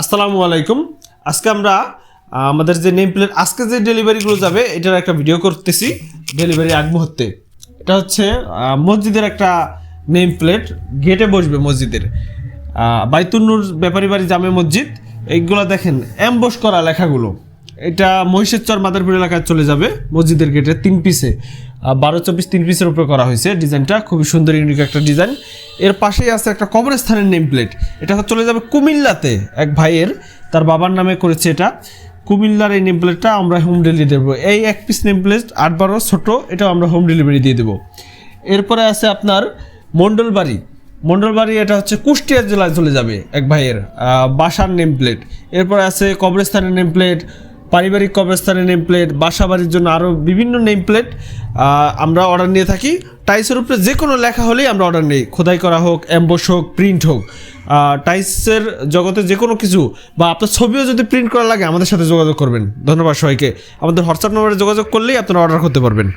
আসসালামু আলাইকুম। আজকে আমরা আমাদের যে নেম প্লেট, আজকে যে ডেলিভারিগুলো যাবে, এটার একটা ভিডিও করতেছি, ডেলিভারি আগ মুহূর্তে। এটা হচ্ছে মসজিদের একটা নেম প্লেট, গেটে বসবে মসজিদের। বাইতুন্নুর ব্যাপারী বাড়ি জামে মসজিদ, এইগুলো দেখেন অ্যাম্বস করা লেখাগুলো। এটা মহিষেরচর মাদারপুর এলাকায় চলে যাবে মসজিদের গেটে তিন পিসে বারো চব্বিশ তিন পিসের উপরে করা হয়েছে ডিজাইনটা, খুবই সুন্দর ইউনিক একটা ডিজাইন। এর পাশেই আছে একটা কবরস্থানের নেম প্লেট এটা চলে যাবে কুমিল্লাতে এক ভাইয়ের, তার বাবার নামে করেছে এটা। কুমিল্লার এই নেম প্লেটটা আমরা হোম ডেলিভারি দেবো। এই এক পিস নেম প্লেট আট বারো, ছোটো, এটাও আমরা হোম ডেলিভারি দিয়ে দেবো। এরপরে আছে আপনার মণ্ডলবাড়ি। মণ্ডলবাড়ি এটা হচ্ছে কুষ্টিয়া জেলায় চলে যাবে এক ভাইয়ের বাসার নেম প্লেট এরপরে আছে কবরস্থানের নেম প্লেট পারিবারিক কবরস্থানের নেম প্লেট বাসা বাড়ির জন্য আরও বিভিন্ন নেম প্লেট আমরা অর্ডার নিয়ে থাকি। টাইসের উপরে যে কোনো লেখা হলেই আমরা অর্ডার নিই। খোদাই করা হোক অ্যাম্বোস হোক প্রিন্ট হোক। টাইসের জগতে যে কোনো কিছু বা আপনার ছবিও যদি প্রিন্ট করা লাগে, আমাদের সাথে যোগাযোগ করবেন। ধন্যবাদ সবাইকে। আমাদের হোয়াটসঅ্যাপ নম্বরে যোগাযোগ করলেই আপনারা অর্ডার করতে পারবেন।